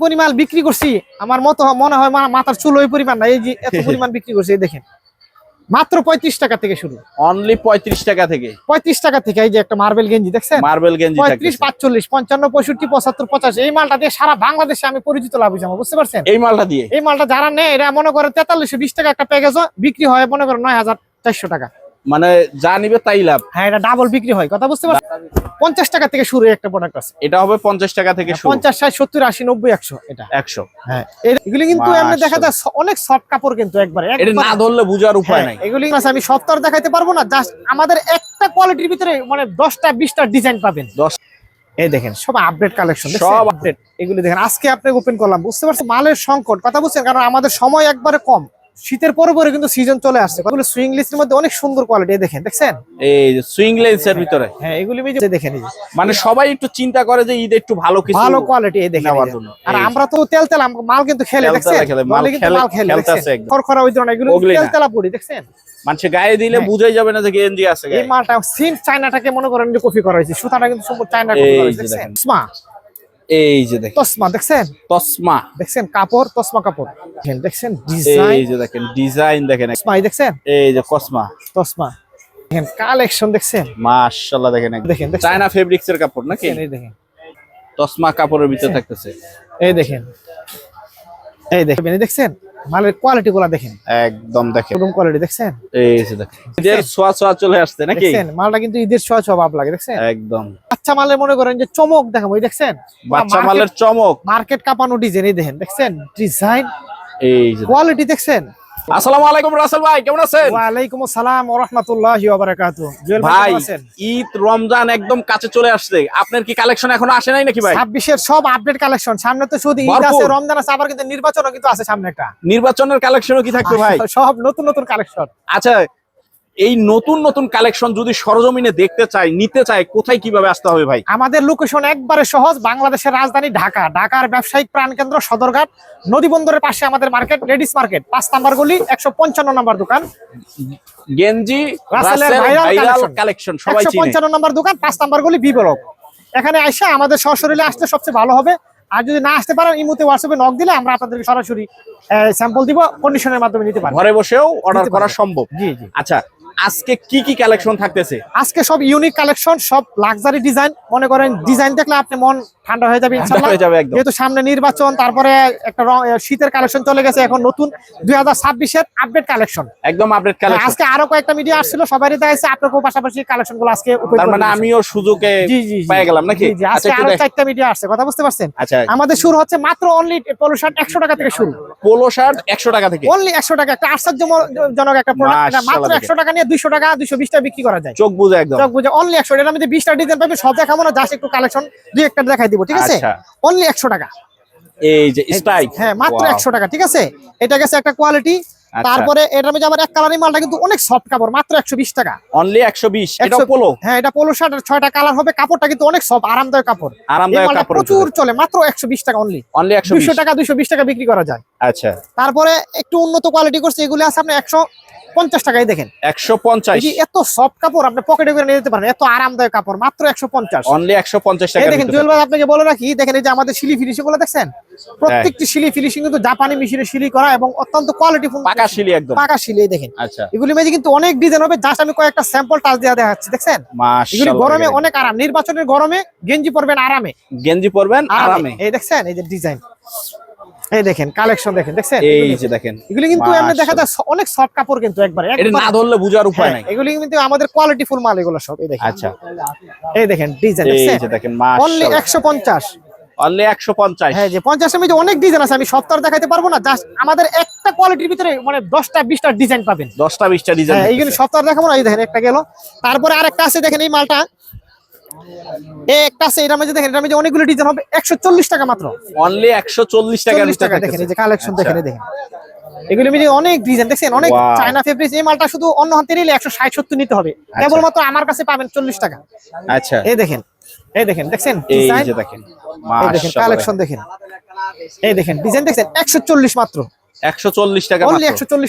পরিমাণ বিক্রি করছি। আমার মতো মনে হয় মাথার চুল ওই পরিমাণ না এই যে এত পরিমাণ বিক্রি করছি এই দেখেন। মাত্র পঁয়ত্রিশ টাকা থেকে শুরু। অনলি পঁয়ত্রিশ টাকা থেকে। পঁয়ত্রিশ টাকা থেকে এই যে একটা মার্বেল গেঞ্জি দেখছেন? মার্বেল গেঞ্জি পঁয়ত্রিশ পাঁচচল্লিশ পঞ্চান্ন পঁয়ষট্টি পঁচাত্তর পঁচাশি এই মালটা দিয়ে সারা বাংলাদেশে আমি পরিচিত লাভ হয়েছি বুঝতে পারছেন? এই মালটা দিয়ে? এই মালটা যারা নেয় এরা মনে করে তেতাল্লিশশো বিশ টাকা একটা প্যাকেজ বিক্রি হয় মনে করে নয় হাজার চারশো টাকা। মানে যা নিবে তাই লাভ। হ্যাঁ এটা ডাবল বিক্রি হয় কথা বুঝতে পারছেন? পঞ্চাশ টাকা থেকে শুরু একটা প্রোডাক্ট আছে। এটা হবে পঞ্চাশ টাকা থেকে পঞ্চাশ ষাট সত্তর আশি নব্বই একশো এটা। একশো। হ্যাঁ এগুলি কিন্তু এমনি দেখা যায় অনেক সফট কাপড় কিন্তু একবারে। না ধরলে বুঝার উপায় নাই। হ্যাঁ, এগুলি আমি সপ্তাহ দেখাইতে পারব না জাস্ট আমাদের একটা কোয়ালিটির ভিতরে মানে দশটা বিশটা ডিজাইন পাবেন। দশ এই দেখেন সব আপডেট কালেকশন সব আপডেট এগুলি দেখেন আজকে আপনি ওপেন করলাম বুঝতে পারছেন? মালের সংকট কথা বুঝছেন? কারণ আমাদের সময় একবারে কম। শীতের পরে পরে কিন্তু সিজন চলে আসছে। এগুলো সুইং লিস্টের মধ্যে অনেক সুন্দর কোয়ালিটি দেখেন দেখছেন? এই সুইং লেন্সের ভিতরে। হ্যাঁ এগুলি এই যে দেখেন এই মানে সবাই একটু চিন্তা করে যে ঈদ একটু ভালো কিছু ভালো কোয়ালিটি এই দেখেন যে। আর আমরা তো তেল তেল মাল কিন্তু খেলে দেখছেন? মাল কিন্তু খেলে- মাল খেলে খরখরা ওই ধরনের এগুলো তেল তেলা পড়ি দেখছেন? মানুষে গায়ে দিলে হ্যাঁ। বুঝাই যাবে না যে গেঞ্জি আছে এই মালটা সিম চায়নাটাকে মনে করেন যে কপি করা হয়েছে সুতাটা কিন্তু সম্পূর্ণ চায়না কপি করা হয়েছে দেখছেন? এই যে দেখেন। তসমা দেখছেন? তসমা। দেখছেন কাপড়? তসমা কাপড়। দেখেন, দেখছেন? ডিজাইন। এই যে দেখেন ডিজাইন দেখেন। তসমা দেখছেন? এই যে কসমা তসমা। দেখেন কালেকশন দেখছেন? মাশাআল্লাহ দেখেন দেখেন চায়না ফেব্রিক্স এর কাপড় নাকি? দেখেন, এই দেখেন। তসমা কাপড়ের ভিতরে থাকতেছে। এই দেখেন। এই দেখেন দেখছেন? মালের কোয়ালিটি গুলা দেখেন। একদম দেখেন। রুম কোয়ালিটি দেখছেন? এই যে দেখেন। ঈদের ছোঁয়া ছোঁয়া চলে আসছে নাকি? দেখছেন? মালটা কিন্তু ঈদের ছোঁয়া ছোঁয়া ভাব লাগে দেখছেন? একদম। বাচ্চা মালের মনে করেন যে চমক দেখাবো এই দেখছেন? বাচ্চা মালের চমক। মার্কেট কাঁপানো ডিজাইন এই দেখেন দেখছেন? ডিজাইন এই কোয়ালিটি দেখছেন? আসসালামু আলাইকুম রাসেল ভাই কেমন আছেন? ওয়ালাইকুম আসসালাম ওয়া রাহমাতুল্লাহি ওয়া বারাকাতুহু। জুয়েল ভাই ঈদ রমজান একদম কাছে চলে আসছে। আপনার কি কালেকশন এখনও আসে নাই নাকি ভাই? 26 এর সব আপডেট কালেকশন সামনে তো শুধু ঈদ আছে রমজান আছে আবার কিন্তু নির্বাচনও কিন্তু আছে সামনে একটা। নির্বাচনের কালেকশনও কি থাকবে ভাই? সব নতুন নতুন কালেকশন আচ্ছা এই নতুন নতুন কালেকশন যদি সরজমিনে দেখতে চাই নিতে চাই কোথায় কীভাবে আসতে হবে ভাই? আমাদের লোকেশন একবারে সহজ বাংলাদেশের রাজধানী ঢাকা। ঢাকার ব্যবসায়িক প্রাণকেন্দ্র সদরঘাট নদী বন্দরের পাশে আমাদের মার্কেট লেডিস মার্কেট পাঁচ নাম্বার গলি একশো পঞ্চান্ন নাম্বার দোকান। গেঞ্জি। কালেকশন সবাই পঞ্চান্ন নাম্বার দোকান পাঁচ নাম্বার গলি বি ব্লক এখানে আইসা আমাদের সশরীরে আসলে সবচেয়ে ভালো হবে। আর যদি না আসতে পারেন ইমুতে হোয়াটসঅ্যাপে নক দিলে আমরা আপনাদেরকে সরাসরি স্যাম্পল দিব কন্ডিশনের মাধ্যমে নিতে পারি ঘরে বসেও অর্ডার করা সম্ভব। জি জি। আচ্ছা আজকে কি কি কালেকশন থাকতেছে? আজকে সব ইউনিক কালেকশন সব লাক্সারি ডিজাইন মনে করেন ডিজাইন দেখলে আপনি মন ঠান্ডা হয়ে যাবে ইনশাআল্লাহ হয়ে যাবে একদম। যেহেতু সামনে নির্বাচন তারপরে একটা শীতের কালেকশন চলে গেছে এখন নতুন। দুই হাজার ছাব্বিশের আপডেট কালেকশন একদম আপডেট কালেকশন আজকে আরও কয়েকটা মিডিয়া আসছিল সবারই দেখাইছে আপনাকেও পাশাপাশি কালেকশনগুলো আজকে তার মানে আমিও সুযোগে। পেয়ে গেলাম নাকি? জি, আচ্ছা আজকে আরও চারটা মিডিয়া আসছে কথা বুঝতে পারছেন? আচ্ছা। আমাদের শুরু হচ্ছে মাত্র অনলি পনেরো শার্ট একশো টাকা থেকে শুরু। পোলো শার্ট একশো টাকা থেকে। অনলি একশো টাকা একটা আশ্চর্যজনক একটা প্রোডাক্ট মাত্র মাশাআল্লাহ একশো টাকা নিয়ে দুইশো টাকা দুইশো বিশ টাকা বিক্রি করা যায়। চোখ বুঝে একদম। চোখ বুঝে অনলি একশো। এটার মধ্যে বিশটা ডিজাইন পাবে সব দেখাবো না জাস্ট একটু কালেকশন দুই একটা দেখাই দিব ঠিক আছে? আচ্ছা। অনলি একশো টাকা। এই যে স্ট্রাইক হ্যাঁ মাত্র একশো টাকা ঠিক আছে? এটা গেছে একটা কোয়ালিটি আচ্ছা। তারপরে এটার মধ্যে আবার এক কালারি মালটা কিন্তু অনেক সফট কাপড় মাত্র একশো বিশ টাকা। অনলি একশো বিশ এটা 100 পোলো হ্যাঁ এটা পোলো শার্ট ছয়টা কালার হবে কাপড়টা কিন্তু অনেক সফট আরামদায়ক কাপড়। আরামদায়ক কাপড় প্রচুর চলে মাত্র একশো বিশ টাকা অনলি অনলি একশো টাকা দুইশো বিশ টাকা বিক্রি করা যায়। আচ্ছা। তারপরে একটু উন্নত কোয়ালিটি করছে এগুলো আছে আপনি একশো পঞ্চাশ টাকায় দেখেন। একশো পঞ্চাশ। এত সফট কাপড় আপনি পকেটে করে নিয়ে যেতে পারেন এত আরামদায়ক কাপড় মাত্র একশো পঞ্চাশ। অনলি একশো পঞ্চাশ টাকা দেখেন জুয়েল ভাই আপনাকে বলে রাখি দেখেন এই যে আমাদের শিলি ফিনিশিংগুলো দেখছেন? প্রত্যেকটি শিলি ফিনিশিং কিন্তু জাপানি মেশিনে শিলি করা এবং অত্যন্ত কোয়ালিটি পাকা শিলি একদম। পাকা শিলি দেখেন। আচ্ছা। এগুলি মেঝে কিন্তু অনেক ডিজাইন হবে জাস্ট আমি কয়েকটা স্যাম্পল টাচ দেওয়া দেখাচ্ছি দেখছেন? এগুলি গরমে অনেক আরাম নির্বাচনের গরমে গেঞ্জি পরবেন আরামে। গেঞ্জি পরবেন আরামে। এই দেখছেন এই যে ডিজাইন এই দেখেন কালেকশন দেখেন দেখছেন? এই যে দেখেন। এগুলি কিন্তু এমনি দেখা যায় অনেক সফট কাপড় কিন্তু একবারে এটা না ধরলে বুঝার উপায় হ্যাঁ, নাই। এগুলি কিন্তু আমাদের কোয়ালিটি ফুল মাল এগুলো সব এই দেখেন। আচ্ছা। এই দেখেন ডিজাইন এই যে দেখেন অনলি মাশাআল্লাহ একশো পঞ্চাশ। অনলি একশো পঞ্চাশ। হ্যাঁ যে পঞ্চাশের মধ্যে অনেক ডিজাইন আছে আমি সপ্তাহ দেখাইতে পারব না জাস্ট আমাদের একটা কোয়ালিটির ভিতরে মানে দশটা বিশটা ডিজাইন পাবেন। দশটা বিশটা ডিজাইন হ্যাঁ এইগুলো সপ্তাহ দেখাবো না এই দেখেন একটা গেল। তারপরে আরেকটা আছে দেখেন এই মালটা। একটা আছে এটার মধ্যে দেখেন এটার মধ্যে অনেকগুলো ডিজাইন হবে একশো চল্লিশ টাকা মাত্র। অনলি টাকা টাকা দেখেন এই যে কালেকশন দেখেন দেখেন। এগুলো মিলে অনেক ডিজাইন দেখছেন? অনেক চায়না ফেব্রিক্স এই মালটা শুধু অন্য হাতে নিলে একশো ষাট সত্তর নিতে হবে। কেবলমাত্র আমার কাছে পাবেন চল্লিশ টাকা। আচ্ছা। এই দেখেন এই দেখেন দেখছেন? এই ডিজাইন যে দেখেন। কালেকশন দেখেন এই দেখেন ডিজাইন দেখছেন? একশো চল্লিশ মাত্র। একশো চল্লিশ টাকা মাত্র।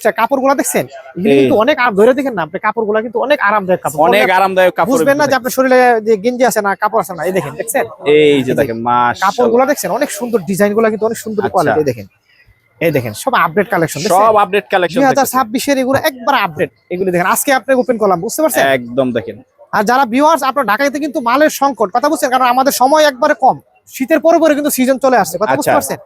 টাকা। দেখছেন? এগুলো কিন্তু অনেক আর ধরে দেখেন না আপনি কিন্তু অনেক আরামদায়ক কাপড়। অনেক আরামদায়ক কাপড় বুঝবেন না যে আপনার শরীরে যে গেঞ্জি আছে না কাপড় আছে না এই দেখেন দেখছেন? এই যে দেখেন মাস কাপড় দেখছেন অনেক সুন্দর কিন্তু অনেক সুন্দর আচ্ছা। কোয়ালিটি দেখেন। এই দেখেন সব আপডেট কালেকশন সব আপডেট কালেকশন দুই হাজার ছাব্বিশের এগুলো একবার আপডেট এগুলো দেখেন আজকে আপনি ওপেন করলাম বুঝতে পারছেন? একদম দেখেন। আর যারা ভিউয়ার্স আপনার ঢাকাতে কিন্তু মালের সংকট কথা বুঝছেন? কারণ আমাদের সময় একবারে কম। শীতের পরে পরে কিন্তু সিজন চলে আসছে কথা বুঝতে আচ্ছা। পারছেন?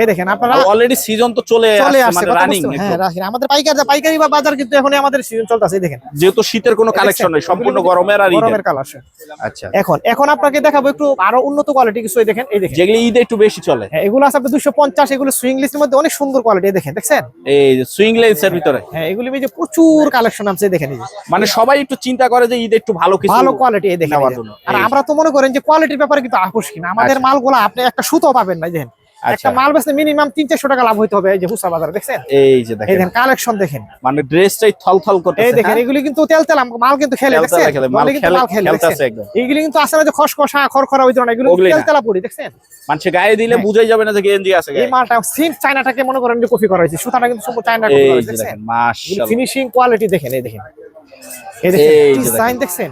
এই দেখেন আপনারা অলরেডি সিজন তো চলে চলে আসছে আসছে মানে রানিং হ্যাঁ রাখেন। আমাদের পাইকারি পাইকারি বা বাজার কিন্তু এখন আমাদের সিজন চলতেছে এই দেখেন। যেহেতু শীতের কোনো কালেকশন নেই সম্পূর্ণ গরমের আর ঈদের। গরমের কালেকশন আচ্ছা। এখন এখন আপনাকে দেখাবো একটু আরও উন্নত কোয়ালিটি কিছু এই দেখেন এই দেখেন। যেগুলি ঈদে একটু বেশি চলে। হ্যাঁ এগুলো আছে আপনার দুশো পঞ্চাশ এগুলো সুইং লিস্টের মধ্যে অনেক সুন্দর কোয়ালিটি দেখেন দেখছেন? এই যে সুইং লেন্সের ভিতরে। হ্যাঁ এগুলি যে প্রচুর কালেকশন আছে এই দেখেন এই মানে সবাই একটু চিন্তা করে যে ঈদে একটু ভালো কিছু ভালো কোয়ালিটি এই দেখেন এই। আর আমরা তো মনে করেন যে কোয়ালিটির ব্যাপারে কিন্তু কিনা আমাদের। মালগুলো আপনি একটা সুতো পাবেন না দেখেন। আচ্ছা। একটা মাল বেচতে মিনিমাম তিন চারশো টাকা লাভ হইতে হবে এই যে হুসা বাজারে দেখছেন? এই যে দেখেন। কালেকশন দেখেন। মানে ড্রেসটাই থলথল করতেছে এই দেখেন হ্যাঁ? এগুলি কিন্তু তেল তেল মাল কিন্তু খেলে দেখছেন? মাল কিন্তু খেলে- মাল খেলে দেখছেন? একদম। কিন্তু আসলে যে খসখসা খরখরা হইতো না এগুলো তেল তেলা পড়ি দেখছেন? মানুষে গায়ে দিলে হ্যাঁ। বুঝাই যাবে না যে গেঞ্জি আছে এই মালটা সিম চায়নাটাকে মনে করেন যে কপি করা হয়েছে সুতাটা কিন্তু সম্পূর্ণ চায়না কপি করা হয়েছে দেখেন মাশাআল্লাহ। ফিনিশিং কোয়ালিটি দেখেন এই দেখেন। এই দেখেন ডিজাইন দেখছেন?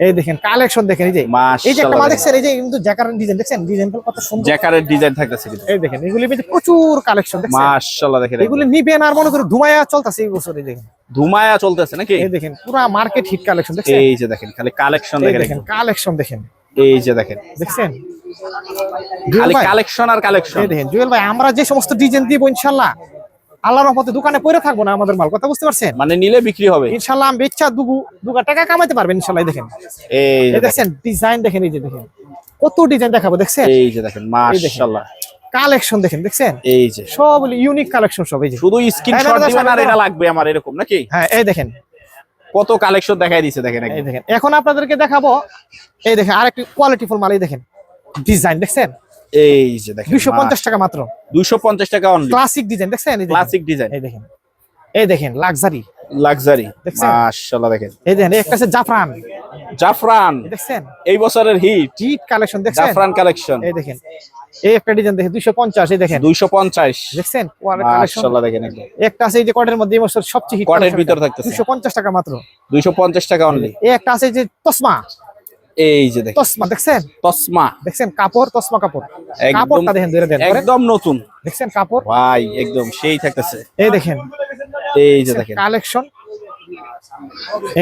এই দেখেন কালেকশন দেখেন এই যে। এই যে একটা মাল দেখছেন এই যে কিন্তু জ্যাকার ডিজাইন দেখছেন? ডিজাইনটা কত সুন্দর। জ্যাকারের ডিজাইন থাকতেছে কিন্তু। এই দেখেন এগুলি মধ্যে প্রচুর কালেকশন দেখছেন? মাশাআল্লাহ দেখেন এগুলি নিবেন আর মনে করো ধুমায়া চলতেছে এই বছর এই দেখেন। ধুমায়া চলতেছে নাকি? এই দেখেন পুরা মার্কেট হিট কালেকশন দেখছেন? এই যে দেখেন খালি কালেকশন দেখেন কালেকশন দেখেন এই যে দেখেন। দেখছেন? খালি কালেকশন আর কালেকশন এই দেখেন জুয়েল ভাই আমরা যে সমস্ত ডিজাইন দিব ইনশাল্লাহ আল্লাহর রহমতে দোকানে পড়ে থাকব না আমাদের মাল কথা বুঝতে পারছেন? মানে নিলে বিক্রি হবে? ইনশাল্লাহ আমি ইচ্ছা দুগু দুগা টাকা কামাইতে পারবেন ইনশাল্লাহ দেখেন। এই দেখেন। ডিজাইন দেখেন এই যে দেখেন। কত ডিজাইন দেখাবো দেখছেন? এই যে দেখেন মাশাআল্লাহ। কালেকশন দেখেন দেখছেন? এই যে। সব ইউনিক কালেকশন সব এই যে। শুধু স্ক্রিনশট দাদা, দিবেন আর এটা লাগবে আমার এরকম নাকি? হ্যাঁ এই দেখেন। কত কালেকশন দেখাই দিছে দেখেন এই দেখেন। এখন আপনাদেরকে দেখাবো এই দেখেন আরেকটি কোয়ালিটি ফুল মাল এই দেখেন। ডিজাইন দেখছেন? এই যে দেখেন দুইশো পঞ্চাশ টাকা মাত্র। দুইশো পঞ্চাশ টাকা অনলি ক্লাসিক ডিজাইন দেখছেন? এই ক্লাসিক ডিজাইন এই দেখেন। এই দেখেন লাক্সারি লাক্সারি দেখছেন? মাশাআল্লাহ দেখেন। এই দেখেন একটা আছে জাফরান। জাফরান। দেখছেন? এই বছরের হিট জিট কালেকশন দেখছেন? জাফরান কালেকশন এই দেখেন। এই একটা ডিজাইন দেখেন দুইশো পঞ্চাশ এই দেখেন। দুইশো পঞ্চাশ। দেখছেন? মাশাআল্লাহ দেখেন একটা আছে এই যে কটের মধ্যে এই বছর সবচেয়ে হিট কটের ভিতর থাকতেছে। দুইশো পঞ্চাশ টাকা মাত্র। দুইশো পঞ্চাশ টাকা অনলি এই একটা আছে যে তসমা। এই যে দেখেন। তসমা দেখছেন? তসমা। দেখছেন কাপড় তসমা কাপড়। কাপড়টা দেখেন ধরে দেন একদম নতুন। দেখছেন কাপড়? ভাই একদম সেই থাকতেছে। এই দেখেন। এই যে দেখেন। কালেকশন?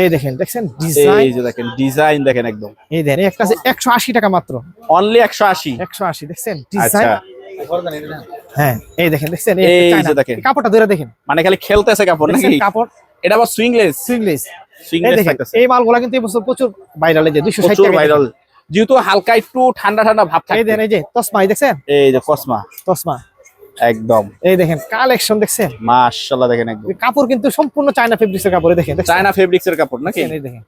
এই দেখেন দেখছেন ডিজাইন? এই যে দেখেন ডিজাইন দেখেন একদম। এই দেখেন একটা আছে একশো আশি টাকা মাত্র। অনলি একশো আশি। একশো আশি দেখছেন? ডিজাইন? আচ্ছা। হ্যাঁ এই দেখেন দেখছেন এই যে দেখেন। কাপড়টা ধরে দেখেন। মানে খালি খেলতেছে কাপড় নাকি? কাপড়? এটা আবার সুইংলেস সুইংলেস এই এই মালগুলা কিন্তু এই বছর প্রচুর ভাইরাল এই যে দুইশো ষাট প্রচুর টাকা ভাইরাল যেহেতু হালকা একটু ঠান্ডা ঠান্ডা ভাব এই থাকে। দেখেন এই যে তসমা এই দেখছেন? এই যে কসমা তসমা একদম। এই দেখেন কালেকশন দেখছেন? মাশাআল্লাহ দেখেন একদম। এই কাপড় কিন্তু সম্পূর্ণ চায়না ফেব্রিক্সের কাপড় দেখেন? চায়না ফেব্রিক্স এর কাপড় নাকি? এই দেখেন।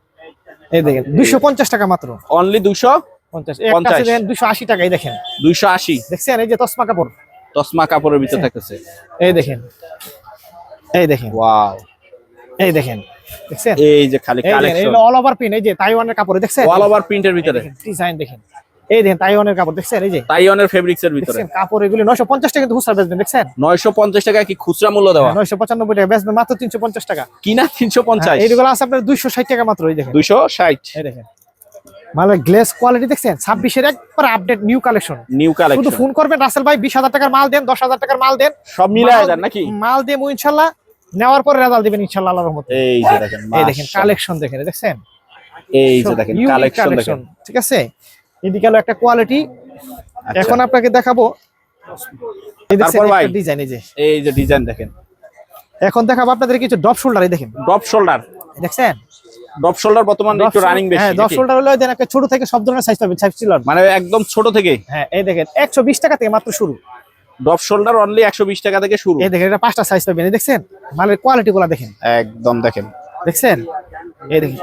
এই দেখেন দুইশো পঞ্চাশ টাকা মাত্র। অনলি দুশো পঞ্চাশ এই একটা আছে 50 দেখেন দুইশো আশি টাকা এই দেখেন। দুইশো আশি। দেখছেন এই যে তসমা কাপড়? তসমা কাপড়ের ভিতরে থাকতেছে। এই দেখেন। এই দেখেন। ওয়াও এই দেখেন। দেখছেন? এই যে খালি কালেকশন এগুলো অল ওভার পিন এই যে তাইওয়ানের কাপড় দেখছেন? অল ওভার প্রিন্টের ভিতরে। ডিজাইন দেখেন। এই দেখেন তাইওয়ানের কাপড় দেখছেন? এই যে তাইওয়ানের ফেব্রিক্স এর ভিতরে। কাপড় এগুলি নয়শো পঞ্চাশ টাকা কিন্তু খুচরা বেচবেন দেখছেন? নয়শো পঞ্চাশ টাকা কি খুচরা মূল্য দেওয়া? নয়শো পঁচানব্বই টাকা বেচবেন মাত্র তিনশো পঞ্চাশ টাকা। কিনা তিনশো পঞ্চাশ? এইগুলো আছে আপনার দুইশো ষাট টাকা মাত্র এই দেখেন। দুইশো ষাট। এই দেখেন। মানে গ্লেস কোয়ালিটি দেখছেন? ছাব্বিশের একবার আপডেট নিউ কালেকশন নিউ শুধু ফোন করবেন রাসেল ভাই বিশ হাজার টাকার মাল দেন দশ হাজার টাকার মাল দেন। সব মাল- দেন নাকি? মাল দেব ইনশাল্লাহ। নেওয়ার পরে রেজাল্ট দিবেন ইনশাল্লাহ আল্লাহর রহমতে। এই যে দেখেন এই দেখেন কালেকশন দেখেন দেখছেন? এই যে দেখেন কালেকশন দেখেন। ঠিক আছে? এদিকে হলো একটা কোয়ালিটি আচ্ছা। এখন আপনাকে দেখাবো। তারপর ভাই? ডিজাইন এই যে। এই যে ডিজাইন দেখেন। এখন দেখাবো আপনাদের কিছু ডপ শোল্ডার এই দেখেন। ড্রপ শোল্ডার দেখছেন? ড্রপ শোল্ডার বর্তমানে একটু রানিং বেশি হ্যাঁ ডপ? শোল্ডার হলো দেন একটা ছোট থেকে সব ধরনের সাইজ পাবেন সাইজ ছিল মানে একদম ছোট থেকে। হ্যাঁ এই দেখেন একশো বিশ টাকা থেকে মাত্র শুরু। ড্রপ শোল্ডার অনলি একশো বিশ টাকা থেকে শুরু। এই দেখেন এটা পাঁচটা সাইজ পাবেন। দেখছেন? মালের কোয়ালিটি গুলা দেখেন। একদম দেখেন। দেখছেন? এই দেখেন।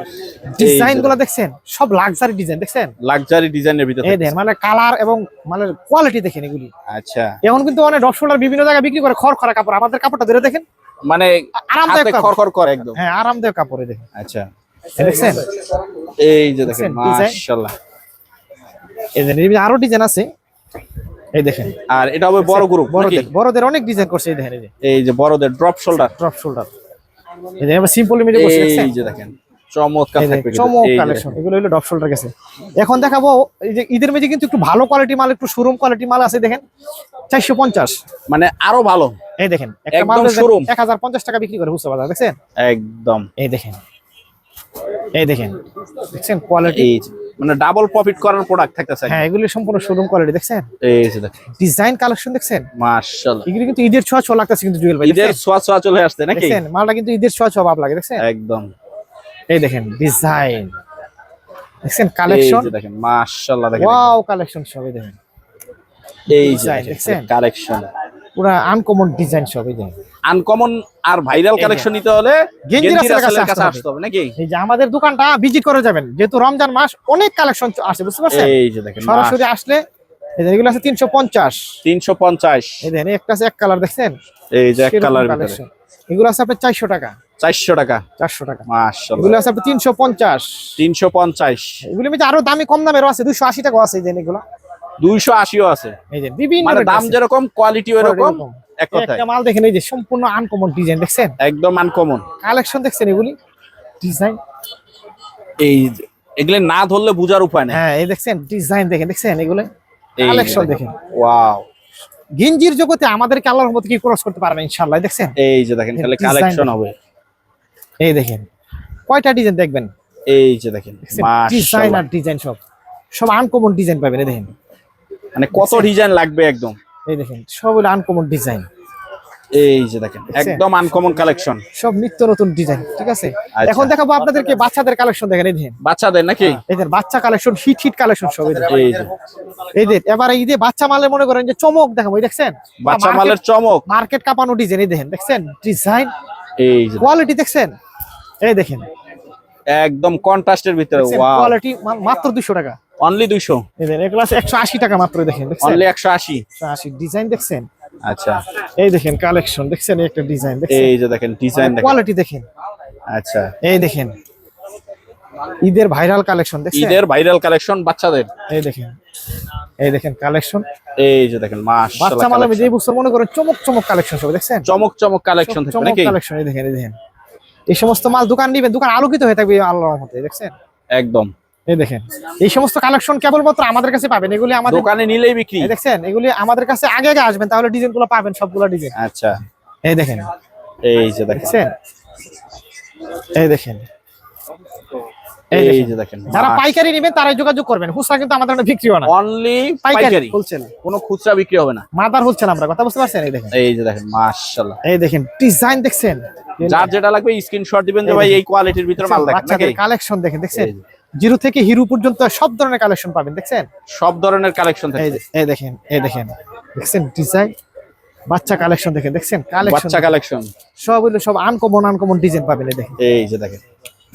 ডিজাইনগুলা দেখছেন? সব লাক্সারি ডিজাইন দেখছেন? লাক্সারি ডিজাইনের ভিতরে এই দেখেন মানে কালার এবং মানে কোয়ালিটি দেখেন এগুলি। আচ্ছা। এখন কিন্তু অনেক ডপ শোল্ডার বিভিন্ন জায়গায় বিক্রি করে খড় খরা কাপড়। আমাদের কাপড়টা ধরে দেখেন। মানে আরামদায়ক খড়খড় করে একদম। হ্যাঁ আরামদায়ক কাপড় দেখেন। আচ্ছা। দেখছেন? এই যে দেখেন? মাশাআল্লাহ। এই যে আরও ডিজাইন আছে। এই দেখেন। আর এটা হবে বড় গ্রুপ বড়দের বড়দের অনেক ডিজাইন করছে এই দেখেন এই যে। বড়দের ড্রপ শোল্ডার ড্রপ শোল্ডার এই এবার সিম্পল মিডিয়াম করছে দেখছেন এই যে দেখেন চমৎকার কালেকশন এগুলো হলো ডপ শোল্ডার গেছে। এখন দেখাবো এই যে ঈদের মেঝে কিন্তু একটু ভালো কোয়ালিটি মাল একটু শোরুম কোয়ালিটি মাল আছে দেখেন। চারশো পঞ্চাশ। দেখেন। মানে আরও ভালো। এই দেখেন একটা মাল হাজার পঞ্চাশ টাকা বিক্রি করে বুঝতে দেখছেন? একদম। এই দেখেন। এই দেখেন দেখছেন? কোয়ালিটি মানে ডাবল প্রফিট করার প্রোডাক্ট থাকতেছে হ্যাঁ এগুলি সম্পূর্ণ শোরুম কোয়ালিটি দেখছেন? এই যে দেখেন। ডিজাইন কালেকশন দেখছেন? মাশাআল্লাহ। এগুলি কিন্তু ঈদের ছোঁয়া ছোঁয়া লাগতেছে কিন্তু জুয়েল ভাই ঈদের? সোয়া সোয়া চলে আসছে নাকি? দেখছেন? মালটা কিন্তু ঈদের ছোঁয়া ছোঁয়া ভাব লাগে দেখছেন? একদম। এই দেখেন ডিজাইন দেখছেন? এই কালেকশন যে দেখেন মাশাআল্লাহ দেখেন। ওয়াও কালেকশন সব এই দেখেন। এই যে দেখছেন? কালেকশন পুরা আনকমন ডিজাইন সব এই দেখেন। আনকমন আর ভাইরাল কালেকশন নিতে হলে গেঞ্জি গেঞ্জি কাছে আসতে আসতে হবে নাকি? এই যে আমাদের দোকানটা ভিজিট করে যাবেন। যেহেতু রমজান মাস অনেক কালেকশন আসে বুঝতে পারছেন? এই যে দেখেন সরাসরি আসলে এগুলো আছে তিনশো পঞ্চাশ। তিনশো পঞ্চাশ। এই দেখেন একটা আছে এক কালার দেখছেন? এই যে এক কালার ভিতরে। এগুলো আছে আপনার চারশো টাকা। চারশো টাকা। চারশো টাকা। মাশাআল্লাহ। এগুলো আছে আপনার তিনশো পঞ্চাশ। তিনশো পঞ্চাশ। এগুলো মধ্যে আরও দামি কম দামেরও আছে দুশো আশি টাকা আছে এই যে এগুলো। দুইশো আশিও আছে। বিভিন্ন মানে দাম যেরকম কোয়ালিটি ওইরকম এরকম। এক কথায়। একটা মাল দেখেন এই যে সম্পূর্ণ আনকমন ডিজাইন দেখছেন? একদম আনকমন কালেকশন দেখছেন এগুলি? ডিজাইন এই এগুলো না ধরলে বুঝার উপায় নেই। হ্যাঁ এই দেখছেন ডিজাইন দেখেন দেখছেন এগুলো? কালেকশন দেখেন। ওয়াও গেঞ্জির জগতে আমাদেরকে আল্লাহর মতো কি ক্রস করতে পারবে ইনশাআল্লাহ দেখছেন? এই যে দেখেন তাহলে কালেকশন হবে। এই দেখেন কয়টা ডিজাইন দেখবেন? এই যে দেখেন ডিজাইন আর ডিজাইন সব। সব আনকমন ডিজাইন পাবেন এই দেখেন। মানে কত ডিজাইন লাগবে একদম? এই দেখেন সব হলো আনকমন ডিজাইন এই যে দেখেন একদম আনকমন কালেকশন সব নিত্য নতুন ডিজাইন ঠিক আছে? আচ্ছা। এখন দেখাবো আপনাদেরকে বাচ্চাদের কালেকশন দেখেন এই দেখেন। বাচ্চাদের নাকি? এদের বাচ্চা কালেকশন হিট হিট কালেকশন সব এই দেখেন। এই যে। এই যে এবারে বাচ্চা মালের মনে করেন যে চমক দেখাবো এই দেখছেন? বাচ্চা মালের চমক। মার্কেট কাঁপানো ডিজাইন এই দেখেন দেখছেন? ডিজাইন এই যে। কোয়ালিটি দেখছেন? এই দেখেন। একদম কন্ট্রাস্টের ভিতরে ওয়াও কোয়ালিটি মাত্র দুশো টাকা। অনলি 200 এই দেখেন এগুলো আছে একশো আশি টাকা মাত্র দেখেন অনলি 180 একশো আশি? ডিজাইন দেখছেন? আচ্ছা। এই দেখেন কালেকশন দেখছেন একটা ডিজাইন দেখছেন? এই যে দেখেন ডিজাইন দেখেন। কোয়ালিটি দেখেন। আচ্ছা। এই দেখেন ঈদের ভাইরাল কালেকশন দেখছেন? ঈদের ভাইরাল কালেকশন বাচ্চাদের। এই দেখেন এই দেখেন কালেকশন এই যে দেখেন বাচ্চা মাশাআল্লাহ মালে যে collection। বছর মনে করেন চমক চমক কালেকশন সব দেখছেন? চমক চমক কালেকশন চমক নাকি? কালেকশন এই দেখেন এই দেখেন। এই সমস্ত মাল দোকান নিবেন দোকান আলোকিত হয়ে থাকবে আল্লাহর রহমতে দেখছেন? একদম। এই দেখেন। এই সমস্ত কালেকশন কেবলমাত্র আমাদের কাছে পাবেন। এগুলি আমাদের দোকানে নিলেই বিক্রি। দেখছেন এগুলি আমাদের কাছে আগে আগে আসবেন তাহলে ডিজাইনগুলো পাবেন সবগুলো ডিজাইন আচ্ছা। এই দেখেন। এই যে দেখেন। দেখছেন? এই দেখেন। এই এই যে দেখেন। যারা পাইকারি নেবেন তারাই যোগাযোগ করবেন। খুচরা কিন্তু আমাদের বিক্রি হয় না। অনলি পাইকারি। হোলসেল কোনো খুচরা বিক্রি হবে না। মাদার হোলসেল আমরা কথা বুঝতে পারছেন? এই দেখেন। এই যে দেখেন মাশাআল্লাহ। এই দেখেন ডিজাইন দেখছেন। যার যেটা লাগবে স্ক্রিনশট দিবেন যে ভাই এই কোয়ালিটির ভিতরে মাল দেখেন কালেকশন দেখেন দেখছেন। জিরো থেকে হিরো পর্যন্ত সব ধরনের কালেকশন পাবেন দেখছেন? সব ধরনের কালেকশন এই দেখেন এই দেখেন। দেখছেন ডিজাইন বাচ্চা কালেকশন দেখেন দেখছেন? কালেকশন বাচ্চা কালেকশন সব হইল সব আনকমন আনকমন ডিজাইন পাবেন এই দেখেন। এই যে দেখেন।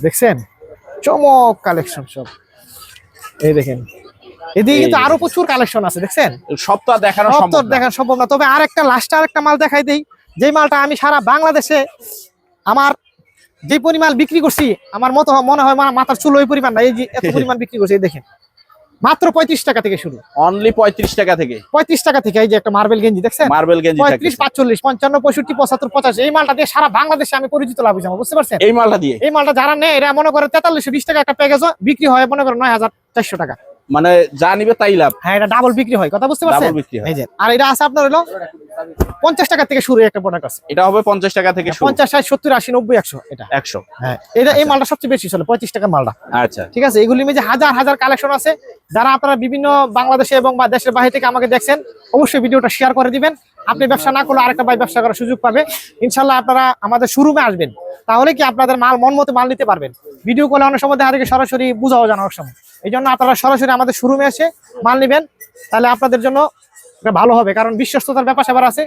দেখছেন? চমক কালেকশন সব। এই দেখেন। এদিকে কিন্তু আরও প্রচুর কালেকশন আছে দেখছেন? সব তো দেখানো সব তো সম্ভব না। দেখা সম্ভব না। তবে আরেকটা লাস্ট আরেকটা মাল দেখাই দেই। যে মালটা আমি সারা বাংলাদেশে আমার যে পরিমাণ বিক্রি করছি আমার মতো মনে হয় মাথার চুল ওই পরিমাণ না এই যে এত পরিমাণ বিক্রি করছি দেখেন। মাত্র পঁয়ত্রিশ টাকা থেকে শুরু। অনলি 35 টাকা থেকে। পঁয়ত্রিশ টাকা থেকে এই যে একটা মার্বেল গেঞ্জি দেখছেন? মার্বেল গেঞ্জি পঁয়ত্রিশ পাঁচচল্লিশ পঞ্চান্ন পঁয়ষট্টি পঁচাত্তর পঁচাশি এই মালটা দিয়ে সারা বাংলাদেশে আমি পরিচিত লাভ হয়েছি বুঝতে পারছেন? এই মালটা দিয়ে? এই মালটা যারা নেয় এরা মনে করে তেতাল্লিশশো বিশ টাকা একটা প্যাকেজ বিক্রি হয় মনে করে নয় হাজার চারশো টাকা। মানে যা নিবে তাই লাভ। হ্যাঁ এটা ডাবল বিক্রি হয় কথা বুঝতে পারছেন? বিক্রি হয়। এই যে আর এটা আছে আপনার হলো পঞ্চাশ টাকা থেকে শুরু একটা প্রোডাক্ট আছে। এটা হবে 50 টাকা থেকে শুরু। পঞ্চাশ ষাট সত্তর আশি নব্বই একশো এটা। 100 হ্যাঁ এটা এই মালটা সবচেয়ে বেশি চলে পঁয়ত্রিশ টাকার মালটা। আচ্ছা। ঠিক আছে এগুলি মধ্যে হাজার হাজার কালেকশন আছে। যারা আপনারা বিভিন্ন বাংলাদেশে এবং বা দেশের বাইরে থেকে আমাকে দেখছেন অবশ্যই ভিডিওটা শেয়ার করে দিবেন। আপনি ব্যবসা না করলে আরেকটা ভাই ব্যবসা করার সুযোগ পাবে। ইনশাল্লাহ আপনারা আমাদের শোরুমে আসবেন। তাহলে কি আপনাদের মাল মন মতো মাল নিতে পারবেন? ভিডিও কলে অনেক সময় দেখা সরাসরি বুঝাও জানা অনেক সময়। এই জন্য আপনারা সরাসরি আমাদের শোরুমে এসে মাল নেবেন তাহলে আপনাদের জন্য ভালো হবে কারণ বিশ্বস্ততার ব্যাপার সেবার আছে।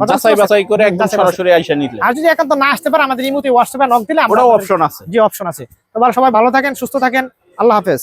কথা যাচাই বাছাই করে একদম সরাসরি আইসা নিলে। আর যদি একান্ত না আসতে পারে আমাদের ইমুতে হোয়াটসঅ্যাপে নক দিলে আমরা অপশন আছে। যে অপশন আছে। তো সবাই ভালো থাকেন সুস্থ থাকেন। আল্লাহ হাফেজ।